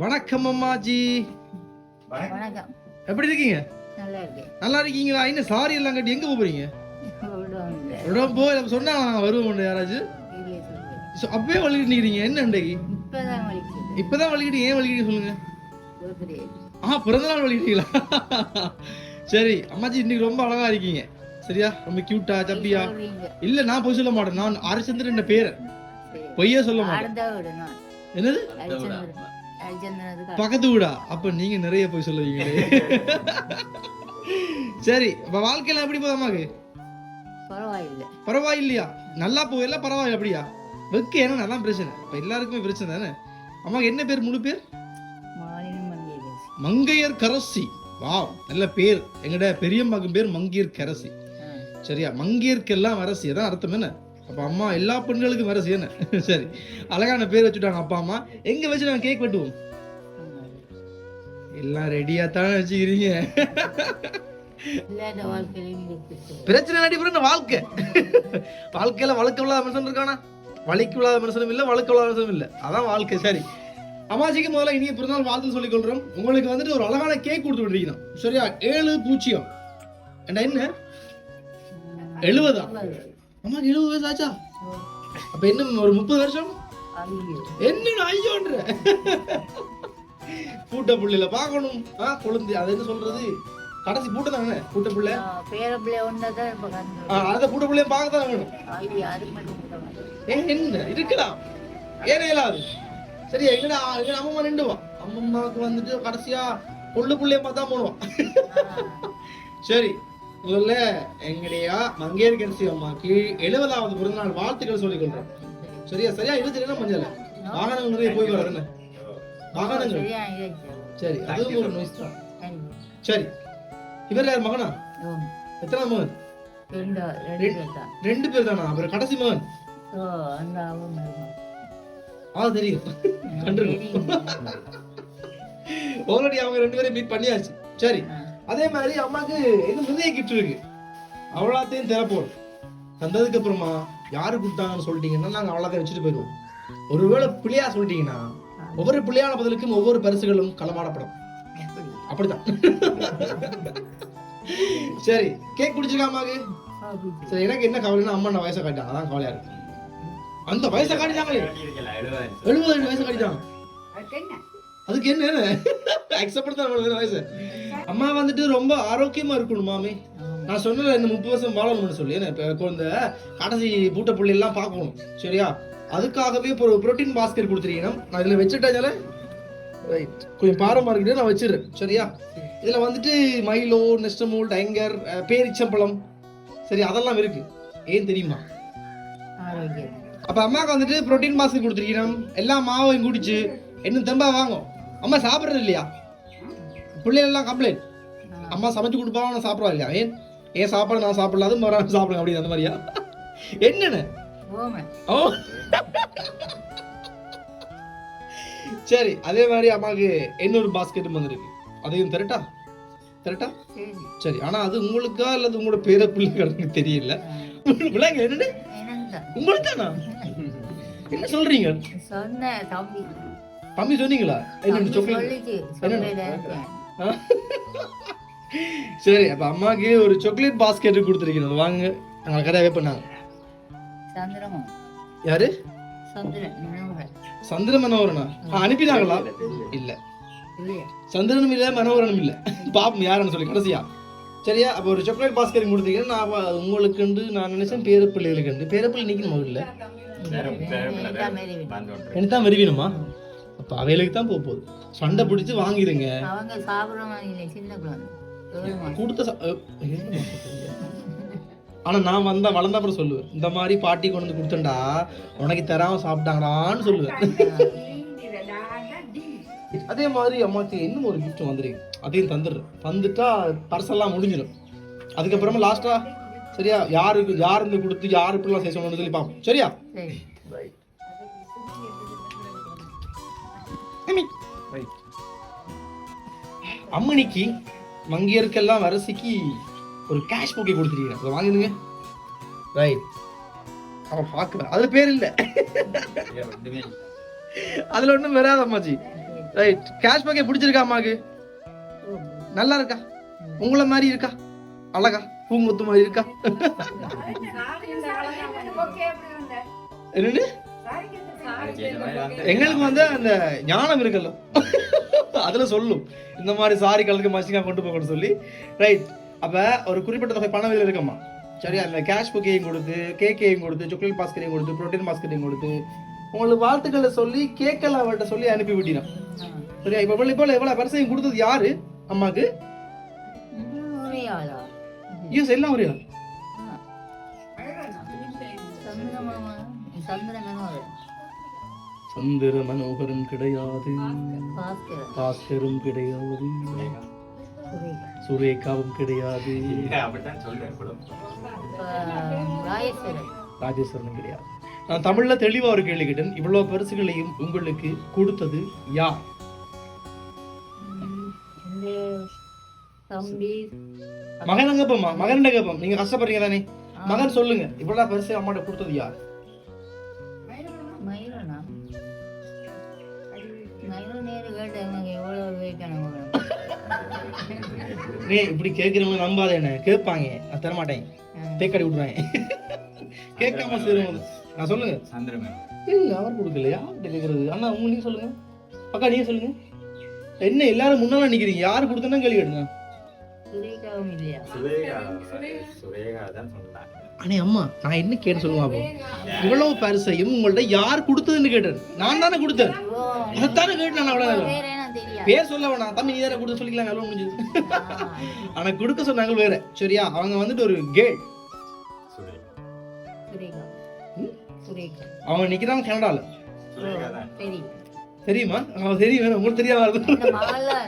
வணக்கம் அம்மாஜி. வணக்கம். எப்படி இருக்கீங்க? நல்லா இருக்கேன். நல்லா இருக்கீங்களா? இன்னும் சாரி எல்லாம் கட்டி எங்க போறீங்க? உடம்பு போய் சொன்னா வருவோம் யாராச்சும். So, அப்பவே வலிக்கிட்டு நிக்கிறீங்க. என்ன இன்றைக்கு இப்பதான் வலிக்கிட்டு ஏன் வலிக்கிட்டு சொல்லுங்க. ஆ பிறந்த நாள் வலிக்கிட்டீங்களா சரி அம்மாஜி இன்னைக்கு ரொம்ப அழகா இருக்கீங்க. சரியா? ரொம்ப கியூட்டா சப்பியா? இல்ல நான் பொய் சொல்ல மாட்டேன். நான் அரிச்சந்திரன் பேரை பொய்யே சொல்ல மாட்டேன். என்னது? பக்கத்து வீடா? அப்ப நீங்க நிறைய போய் சொல்லுவீங்களே. சரி அப்ப வாழ்க்கையில எப்படி போகுது அம்மாக்கு? பரவாயில்லை. பரவாயில்லையா? நல்லா போகல பரவாயில்ல அப்படியா? வெக்க ஏன்னா அதான் பிரச்சனை. இப்ப எல்லாருக்குமே பிரச்சனை தானே? அம்மாக்கு என்ன பேர் முழு பேர்? மங்கையர் கரசி. வாவ் நல்ல பேர். எங்கட பெரியம்மாக்கு பேர் மங்கையர் கரசி. சரியா? மங்கையர்க்கெல்லாம் அரசி. அதான் அர்த்தம் என்ன? அப்ப அம்மா எல்லா பெண்களுக்கும் அரசி என்ன சரி. அழகான பேர் வச்சுட்டாங்க அப்பா அம்மா. எங்க வச்சு நாங்க கேக் வெட்டுவோம்? எல்லாம் ரெடியா தானே வச்சுக்கிறீங்க. பிரச்சனை நடிப்பு வாழ்க்கை? வாழ்க்கையில வழக்கு இல்லாத மனுஷன் இருக்கானா? வலிக்கு இல்லாத மனுஷனும் இல்ல வழக்கு இல்லாத மனுஷனும் இல்ல. அதான் வாழ்க்கை. சரி. அம்மாஜிக்கு முதல்ல இனிய பிறந்தநாள் வாழ்த்து சொல்லிக் கொள்றோம் உங்களுக்கு வந்துட்டு ஒரு அழகான கேக் கொடுத்து விட்டுருக்கணும். சரியா? ஏழு பூஜ்ஜியம். என்ன? எழுபதா அம்மாக்கு எழுபது வயசு ஆச்சா? அப்ப இன்னும் ஒரு முப்பது வருஷம்? என்ன ஐயோன்ற. பூட்ட புள்ளையில பார்க்கணும். ஆ கொழுந்து அது என்ன சொல்றது? கடைசி பூட்ட தானே பூட்ட புள்ளை பேர பிள்ளை ஒன்றதான் இப்ப அந்த பூட்ட புள்ளைய பார்க்க தான் வேணும். அது என்ன? இருக்கலாம் ஏன் இயலாது சரியா எங்கடா எங்க அம்மம்மா நின்றுவான் அம்மம்மாவுக்கு வந்துட்டு கடைசியா பொண்ணு புள்ளைய பார்த்தா போடுவான் சரி. முதல்ல எங்கடையா மங்கையர் கரிசி அம்மாக்கு எழுபதாவது பிறந்தநாள் வாழ்த்துக்கள் சொல்லிக் கொள்றேன் சரியா? சரியா? இருபத்தி மஞ்சள் வாகனங்கள் நிறைய போய் வர என்ன? வாகனங்கள். சரியா இருக்கு சரி அதுவும் ஒரு நோய்ஸ் தான். சரி. இவர் யார்? மகனா? எத்தனை மகன்? ரெண்டு பேர் தான். ரெண்டு பேர் தானா? அப்புறம் கடைசி மகன். ஆ தெரியும். கண்டிருக்கும். ஆல்ரெடி அவங்க ரெண்டு பேரும் மீட் பண்ணியாச்சு. சரி அதே மாதிரி அம்மாக்கு என்ன நிறைய கிஃப்ட் இருக்கு. அவ்வளோத்தையும் திறப்போம் தந்ததுக்கு அப்புறமா யாரு கொடுத்தாங்கன்னு சொல்லிட்டீங்கன்னா நாங்கள் அவ்வளோத்தையும் வச்சுட்டு போயிடுவோம். ஒருவேளை பிள்ளையா சொல்லிட்டீங்கன்னா ஒவ்வொரு பிள்ளையான பதிலுக்கும் ஒவ்வொரு பரிசுகளும் களமாடப்படும். அப்படிதான் சரி கேக் குடிச்சிருக்கா அம்மாக்கு? சரி எனக்கு என்ன கவலைன்னா அம்மா நான் வயசை காட்டாங்க அதான் கவலையா இருக்கு. அந்த வயசை காட்டிட்டாங்களே. எழுபது வயசை காட்டிட்டாங்க. அதுக்கு என்ன? அக்செப்ட் வயசு. அம்மா வந்துட்டு ரொம்ப ஆரோக்கியமா இருக்கணும் மாமி. நான் சொன்னல இந்த முப்பது வருஷம் வாழணும்னு சொல்லி. இப்போ இந்த கடைசி பூட்ட புள்ளி எல்லாம் பார்க்கணும் சரியா? அதுக்காகவே இப்போ ஒரு புரோட்டீன் பாஸ்கெட் கொடுத்துருக்கீங்க நான் இதில் வச்சுட்டாச்சால ரைட் கொஞ்சம் பாரமாக இருக்குது நான் வச்சிடுறேன் சரியா? இதில் வந்துட்டு மைலோ நெஸ்டமோல் டைங்கர் பேரிச்சம்பழம் சரி அதெல்லாம் இருக்கு. ஏன் தெரியுமா? அப்ப அம்மாவுக்கு வந்துட்டு புரோட்டீன் மாஸ்க் கொடுத்துருக்கணும் எல்லா மாவையும் குடிச்சு இன்னும் தெம்பா வாங்கும். அம்மா சாப்பிடுறது இல்லையா? பிள்ளைகள் எல்லாம் கம்ப்ளைண்ட் அம்மா சமைச்சு கொடுப்பாங்க நான் சாப்பிடுவா இல்லையா? ஏன்? ஏன் சாப்பாடு நான் சாப்பிடல அது மறு சாப்பிடுங்க அப்படி அந்த மாதிரியா? என்னன்னு? ஓ. சரி அதே மாதிரி அம்மாவுக்கு இன்னொரு பாஸ்கெட்டும் வந்திருக்கு அதையும் திரட்டா? திரட்டா? சரி. ஆனா அது உங்களுக்கா அல்லது உங்களோட பேர பிள்ளைகளுக்கு தெரியல. பிள்ளைங்க என்னன்னு? உங்களுக்கு தானா. என்ன சொல்றீங்க? சொன்ன தம்பி. தம்பி சொன்னீங்களா? என்ன இருக்கேன் சரி அப்ப அம்மாக்கு ஒரு சாக்லேட் பாஸ்கெட் கொடுத்துருக்கீங்க. வாங்க. நாங்க கடையாவே பண்ணாங்க சந்திரமா? யாரு? சந்திர மனோகரனா. அனுப்பினாங்களா? இல்ல சந்திரனும் இல்ல மனோகரனும் இல்ல. பாப்போம் யாருன்னு சொல்லி கடைசியா. சரியா? அப்போ ஒரு சாக்லேட் பாஸ்கெட் கொடுத்தீங்கன்னா நான் உங்களுக்கு நான் நினைச்சேன் பேர பிள்ளைகளுக்கு பேர பிள்ளை நிக்கணுமா வேணும். எனக்கு தான் வருவீனுமா? அப்ப அவைகளுக்கு தான் போக போகுது. சண்டை பிடிச்சு வாங்கிடுங்க அவங்க சாப்பிடுற மாதிரி இல்லை சின்ன குழந்தை தூரமா. கொடுத்த ச- அஹ், என்ன சொல்றீங்க? ஆனா நான் வந்தா வளர்ந்த அப்புறம் சொல்லுவேன். இந்த மாதிரி பாட்டி கொண்டு வந்து கொடுத்தண்டா உனக்கு தராம சாப்பிட்டாங்கடான்னு சொல்லுவேன். அதே மாதிரி அம்மாக்கு இன்னும் ஒரு gift வந்திருக்கு. அதையும் தந்துடுறேன். தந்துட்டா பர்செல்லாம் முடிஞ்சிடும். அதுக்கப்புறமா லாஸ்டா சரியா யாருக்கு யார் இருந்து கொடுத்து யார் இப்படிலாம் செய்ய சொல்லணும்னு சொல்லி பார்ப்போம். சரியா? சரி. அம்மணிக்கு மங்கியருக்கெல்லாம் வரிசைக்கு ஒரு கேஷ் புக்கை கொடுத்துருக்கீங்க. அதை வாங்கிடுங்க. ரைட் அவன் பார்க்குறேன் அது பேர் இல்லை. அதுல ஒன்றும் வராது அம்மாச்சி ரைட் கேஷ் பேக்கே பிடிச்சிருக்கா அம்மாக்கு? நல்லா இருக்கா? உங்களை மாதிரி இருக்கா? அழகா? பூங்குத்து மாதிரி இருக்கா? என்னன்னு எங்களுக்கு வந்து அந்த ஞானம் இருக்குல்ல. அதுல சொல்லும். இந்த மாதிரி சாரி கலருக்கு மசிங்கா கொண்டு போகணும்னு சொல்லி. ரைட் அப்ப ஒரு குறிப்பிட்ட தொகை பணம் வெளியில இருக்கம்மா சரியா? அந்த கேஷ் புக்கையும் கொடுத்து கேக்கையும் கொடுத்து சாக்லேட் பாஸ்கெட்டையும் கொடுத்து ப்ரோட்டீன் பாஸ்கெட்டையும் கொடுத்து உங்களுக்கு வாழ்த்துக்களை சொல்லி கேக்கெல்லாம் அவர்கிட்ட சொல்லி அனுப்பி விட்டினோம் சரியா? இப்ப இவ்வளவு இப்போ எவ்வளவு பரிசையும் கொடுத்தது யாரு? அம்மாக்கு? யூஸ் எல்லாம் ஒரே ஆள். சந்திரமாமா சந்திர மனோகரன் மனோகரும் கிடையாது பாஸ்கரும் கிடையாது. சுரேகா. சுரேகாவும் கிடையாது. ராஜேஸ்வரனும் கிடையாது. நான் தமிழ்ல தெளிவா ஒரு கேள்வி கேட்டேன். இவ்வளவு பரிசுகளையும் உங்களுக்கு கொடுத்தது யார்? மகன் அங்க போமா மகன் கேப்போம் நீங்க கஷ்டப்படுறீங்க தானே மகன் சொல்லுங்க. இவ்வளவு பரிசு அம்மாட்ட கொடுத்தது யார்? நீ இப்படி கேட்கிறவங்க நம்பாத என்ன? கேட்பாங்க. நான் தர மாட்டேன் தேக்கடி விடுறாங்க கேட்காம சேருவோம் நான் சொல்லுங்க. சந்திரமேன் இல்ல அவர் கொடுக்கல? யார்கிட்ட கேட்கறது அண்ணா உங்க நீங்க சொல்லுங்க. அக்கா நீங்க சொல்லுங்க. என்ன எல்லாரும் முன்னால நிக்கிறீங்க? யாரு கொடுத்தனா கேள்வி கேட்டுங்க சுரேகாவும் இல்லையா சுரேகா சுரேகா தான் சொன்னாங்க. அண்ணே அம்மா நான் என்ன கேட்டு சொல்லுங்க அப்போ இவ்வளவு பரிசையும் உங்கள்ட்ட யார் கொடுத்ததுன்னு கேட்டேன். நான் தானே கொடுத்தேன். அதைத்தானே கேட்டேன் தெரியாது. பேர் சொல்ல வேணாம் தம்பி நீ தானே கொடுத்து சொல்லிக்கலாம் எவ்வளவு முடிஞ்சது. ஆனா கொடுக்க சொன்னாங்க வேற. சரியா அவங்க வந்துட்டு ஒரு சுரேகா. அவங்க சுரேகா தான். தெரியும். அவங்க தெரியும்? உங்களுக்கு தெரியாம வருது. இந்த மகள்லாம்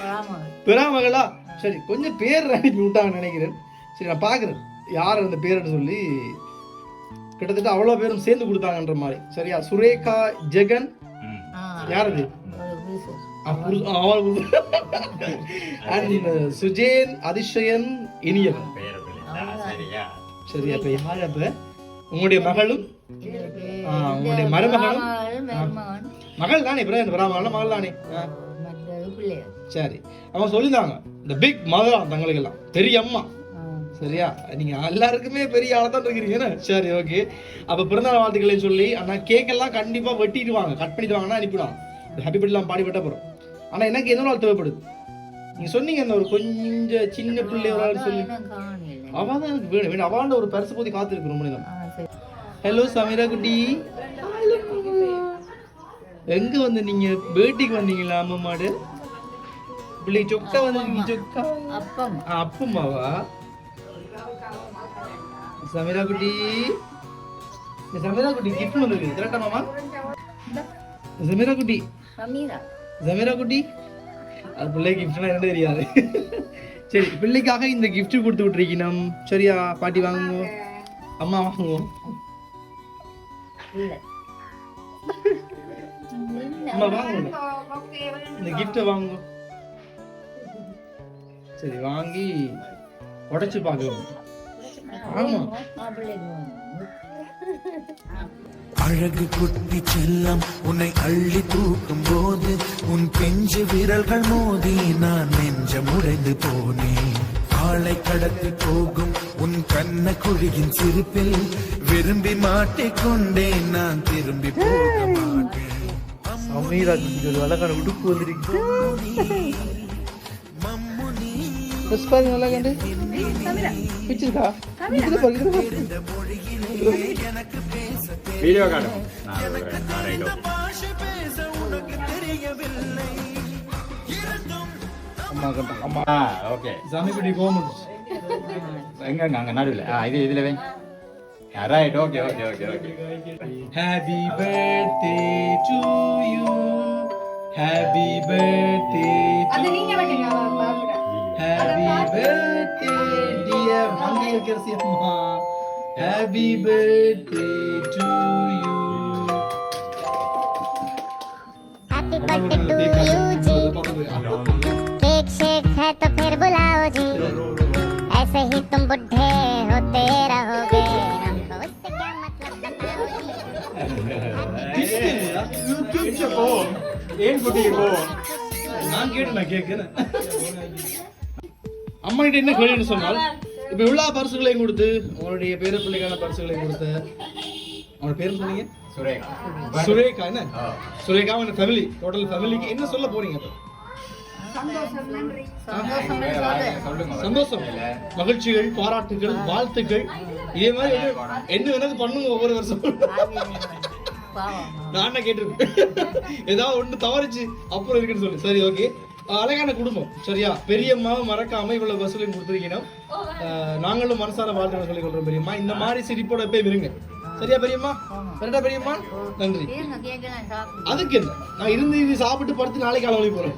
பராமரி பெறா மகளா சரி கொஞ்சம் பேர் அனுப்பி விட்டாங்கன்னு நினைக்கிறேன். சரி நான் பாக்குறேன். யார் அந்த பேருன்னு சொல்லி கிட்டத்தட்ட அவ்வளோ பேரும் சேர்ந்து கொடுத்தாங்கன்ற மாதிரி. சரியா? சுரேகா ஜெகன். யார் அது அண்ட் சுஜேன் பேர பிள்ளை சரியா? சரியா இப்ப யார் அப்ப உங்களுடைய மகளும் உங்களுடைய மருமகனும் மருமகள் மருமகன். மகள் தானே பிறகு இந்த மகள் மகள் தானே? சரி. அவங்க சொல்லியிருந்தாங்க இந்த பிக் மதரா தங்களுக்கு எல்லாம் பெரிய அம்மா. ஆ. சரியா? நீங்க எல்லாருக்குமே பெரிய ஆளா தான் இருக்கிறீங்க? சரி ஓகே அப்ப பிறந்தநாள் வாழ்த்துக்களையும் சொல்லி ஆனா கேக் எல்லாம் கண்டிப்பா வெட்டிட்டு வாங்க கட் பண்ணிட்டு வாங்கன்னா அனுப்பிடுவாங்க ஹாப்பி பர்த்டேலாம் பாடி வெட்ட போறோம். ஆனா எனக்கு என்ன நாள் தேவைப்படுது? நீங்க சொன்னீங்க அந்த ஒரு கொஞ்சம் சின்ன பிள்ளை சொல்லி. அவன் தான் எனக்கு வேணும். வேணும். அவாண்ட ஒரு பரிசு போதி காத்திருக்கு ரொம்ப நேரம் ஹலோ சமீரா குட்டி. எங்க வந்து நீங்க? பேட்டிக்கு வந்தீங்களா அம்மா மாடு? பிள்ளை சொக்கா வந்து சொக்கா? அப்பம் ஆ, அப்பம்மாவா சமீரா குட்டி சமீரா குட்டி கிஃப்ட் வந்திருக்கு கரெக்டா மாமா? சமீரா குட்டி சமீரா. குட்டி அது பிள்ளை கிஃப்ட்னா என்ன தெரியாது. சரி பிள்ளைக்காக இந்த gift கொடுத்து விட்டுருக்கணும் சரியா பாட்டி வாங்குவோம் அம்மா வாங்குவோம் அம்மா வாங்குவோம் இந்த கிஃப்ட்டை வாங்குவோம் சரி வாங்கி உடைச்சு பார்க்கலாம் ஆமா. அழகு குட்டி செல்லம் உன்னை அள்ளி தூக்கும் போது உன் பிஞ்சு விரல்கள் மோதி நான் நெஞ்சம் உடைந்து போனேன். ஆளை கடத்தி போகும் உன் கண்ண குழியின் சிரிப்பில் விரும்பி மாட்டிக்கொண்டேன் நான் திரும்பி போக மாட்டேன். அழகான உடுப்பு வந்திருக்கு பாருங்க நல்லா கண்டு. பிடிச்சிருக்கா. வீடியோ காட்டும் நான் ஒரு- நான் लेकर सी अम्मा happy birthday to you happy birthday to you ji cake shake है तो फिर बुलाओ जी ऐसे ही तुम बुढ़े होते रहोगे। हमको उससे क्या मतलब बताओ जी पோ ಏನ್ ಕೊಟ್ಟಿಗೋ ನಾನ್ ಕೇಳಲ್ಲ ಕೇಕ್ ಅಮ್ಮ ಇಟ್ಟು ಇನ್ನ ಕೇಳಿ ಸೊನ್ನ இப்ப எல்லா பரிசுகளையும் கொடுத்து உங்களுடைய பேர பிள்ளைக்கான பரிசுகளையும் கொடுத்த அவனோட பேர் சொன்னீங்க? சுரேகா. சுரேகா என்ன. சுரேகா அவன் ஃபேமிலி டோட்டல் ஃபேமிலிக்கு என்ன சொல்ல போறீங்க இப்ப? சந்தோஷம் இல்ல. மகிழ்ச்சிகள் பாராட்டுகள் வாழ்த்துக்கள். இதே மாதிரி என்ன- என்ன வேணாலும் பண்ணுங்க ஒவ்வொரு வருஷம் நான் கேட்டிருப்பேன் ஏதாவது ஒண்ணு தவறிச்சு அப்புறம் இருக்குன்னு சொல்லு. சரி ஓகே அழகான குடும்பம் சரியா? பெரியம்மாவை மறக்காம இவ்வளவு வசூலையும் கொடுத்துருக்கீங்க அஹ், நாங்களும் மனசார வாழ்த்து சொல்லி கொள்றோம் பெரியம்மா. இந்த மாதிரி சிரிப்போட போய் விருங்க சரியா பெரியம்மா? கரெக்டா பெரியம்மா? நன்றி. அதுக்கு என்ன? நான் இருந்து இது சாப்பிட்டு படுத்து நாளைக்கு காலை போறோம்